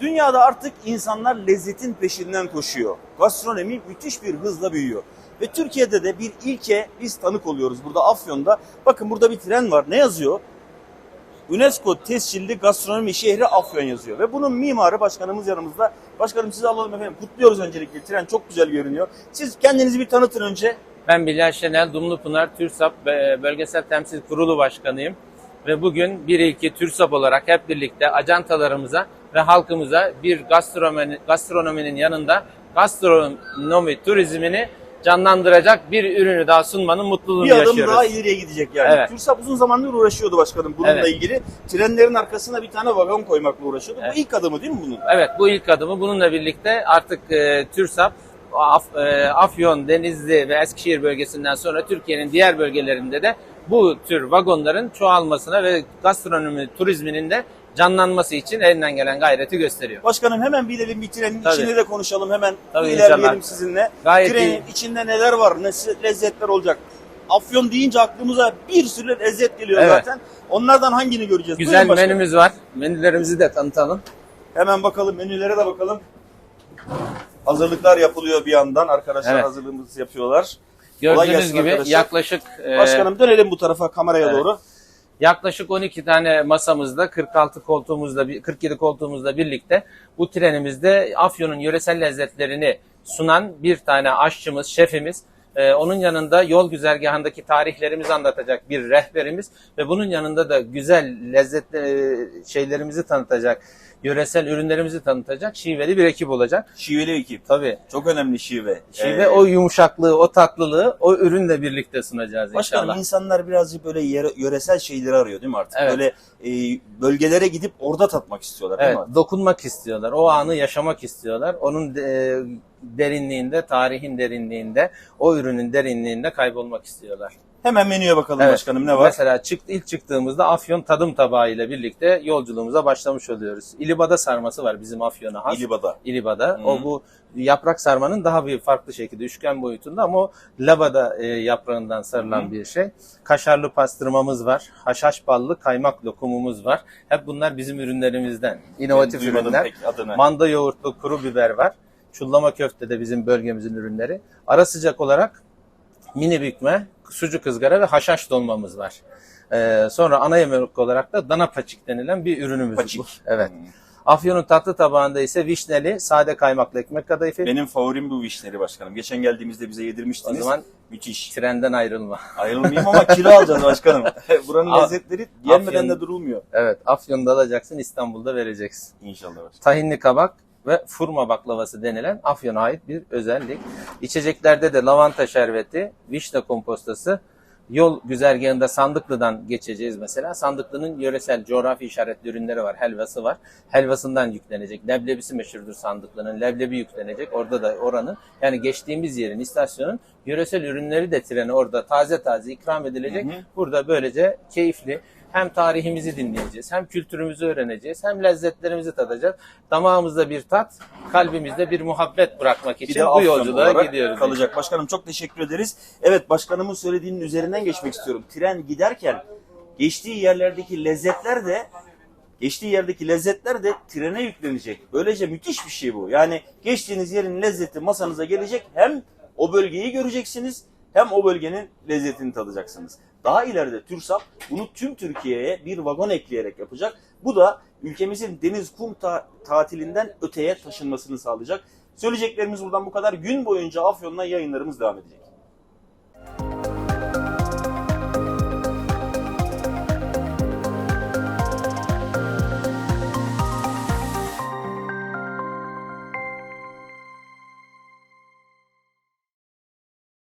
Dünyada artık insanlar lezzetin peşinden koşuyor. Gastronomi müthiş bir hızla büyüyor. Ve Türkiye'de de bir ilke biz tanık oluyoruz. Burada Afyon'da bakın burada bir tren var. Ne yazıyor? UNESCO tescilli gastronomi şehri Afyon yazıyor. Ve bunun mimarı başkanımız yanımızda. Başkanım sizi alalım efendim. Kutluyoruz öncelikle. Tren çok güzel görünüyor. Siz kendinizi bir tanıtın önce. Ben Bilal Şenel, Dumlupınar TÜRSAP e, Bölgesel Temsil Kurulu Başkanıyım. Ve bugün bir ilki TÜRSAP olarak hep birlikte ajantalarımıza ve halkımıza bir gastronomi, gastronominin yanında gastronomi turizmini canlandıracak bir ürünü daha sunmanın mutluluğunu Bir adım yaşıyoruz. daha ileriye gidecek yani. Evet. TÜRSAP uzun zamandır uğraşıyordu başkanım bununla Evet. ilgili. Trenlerin arkasına bir tane vagon koymakla uğraşıyordu. Evet. Bu ilk adımı değil mi bunun? Evet bu ilk adımı. Bununla birlikte artık e, TÜRSAP Af- e, Afyon, Denizli ve Eskişehir bölgesinden sonra Türkiye'nin diğer bölgelerinde de bu tür vagonların çoğalmasına ve gastronomi turizminin de canlanması için elinden gelen gayreti gösteriyor. Başkanım hemen bilelim bir trenin Tabii. içinde de konuşalım hemen Tabii, ilerleyelim inşallah. sizinle. Gayet Trenin iyi. içinde neler var, ne lezzetler olacak. Afyon deyince aklımıza bir sürü lezzet geliyor Evet. zaten. Onlardan hangini göreceğiz? Güzel menümüz var. Menülerimizi de tanıtalım. Hemen bakalım menülere de bakalım. Hazırlıklar yapılıyor bir yandan. Arkadaşlar Evet. hazırlığımızı yapıyorlar. Gördüğünüz gibi arkadaşlar. yaklaşık e, Başkanım dönelim bu tarafa kameraya evet. doğru. Yaklaşık 12 tane masamızda 46 koltuğumuzla bir- 47 koltuğumuzla birlikte bu trenimizde Afyon'un yöresel lezzetlerini sunan bir tane aşçımız, şefimiz e, onun yanında yol güzergahındaki tarihlerimizi anlatacak bir rehberimiz ve bunun yanında da güzel lezzetli e, şeylerimizi tanıtacak, yöresel ürünlerimizi tanıtacak şiveli bir ekip olacak. Şiveli ekip. Tabii. Çok önemli şive. Şive Ee, o yumuşaklığı, o tatlılığı o ürünle birlikte sunacağız Başkanım inşallah. insanlar birazcık böyle yere- yöresel şeyleri arıyor değil mi artık? Evet. Böyle e, bölgelere gidip orada tatmak istiyorlar değil Evet, mi? dokunmak istiyorlar. O anı yaşamak istiyorlar. Onun de- derinliğinde, tarihin derinliğinde, o ürünün derinliğinde kaybolmak istiyorlar. Hemen menüye bakalım Evet. başkanım ne var? Mesela çıktı ilk çıktığımızda Afyon tadım tabağı ile birlikte yolculuğumuza başlamış oluyoruz. İlibada sarması var bizim Afyon'a has. İlibada. İlibada. Hı. O bu yaprak sarmanın daha bir farklı şekilde üçgen boyutunda ama o labada e, yaprağından sarılan Hı. bir şey. Kaşarlı pastırmamız var. Haşhaş ballı kaymak lokumumuz var. Hep bunlar bizim ürünlerimizden. İnovatif ürünler. Manda yoğurtlu kuru biber var. Çullama köfte de bizim bölgemizin ürünleri. Ara sıcak olarak mini bükme, sucuk ızgara ve haşhaş dolmamız var. Ee, sonra ana yemek olarak da dana paçik denilen bir ürünümüz Paçik. bu. Evet. Hmm. Afyon'un tatlı tabağında ise vişneli, sade kaymaklı ekmek kadayıfı. Benim favorim bu vişneri başkanım. Geçen geldiğimizde bize O yedirmiştiniz. zaman Müthiş. trenden ayrılma. Ayrılmayayım ama kilo alacağız başkanım. Buranın Af- lezzetleri yenmeden Afyon- de durulmuyor. Evet, Afyon'da alacaksın, İstanbul'da vereceksin. İnşallah başkanım. tahinli kabak ve furma baklavası denilen Afyon'a ait bir özellik. İçeceklerde de lavanta şerbeti, vişne kompostası, yol güzergahında Sandıklı'dan geçeceğiz mesela. Sandıklı'nın yöresel coğrafi işaretli ürünleri var, helvası var. Helvasından yüklenecek. Leblebisi meşhurdur Sandıklı'nın. Leblebi yüklenecek. Orada da oranı yani geçtiğimiz yerin, istasyonun yöresel ürünleri de trene orada taze taze ikram edilecek. Hı hı. Burada böylece keyifli hem tarihimizi dinleyeceğiz, hem kültürümüzü öğreneceğiz, hem lezzetlerimizi tadacağız. Damağımızda bir tat, kalbimizde bir muhabbet bırakmak için bu yolculuğa gidiyoruz. kalacak. Başkanım çok teşekkür ederiz. Evet başkanımın söylediğinin üzerinden geçmek istiyorum. Tren giderken geçtiği yerlerdeki lezzetler de geçtiği yerdeki lezzetler de trene yüklenecek. Böylece müthiş bir şey bu. Yani geçtiğiniz yerin lezzeti masanıza gelecek. Hem o bölgeyi göreceksiniz hem o bölgenin lezzetini tadacaksınız. Daha ileride TÜRSAP bunu tüm Türkiye'ye bir vagon ekleyerek yapacak. Bu da ülkemizin deniz kum ta- tatilinden öteye taşınmasını sağlayacak. Söyleyeceklerimiz buradan bu kadar. Gün boyunca Afyon'dan yayınlarımız devam edecek.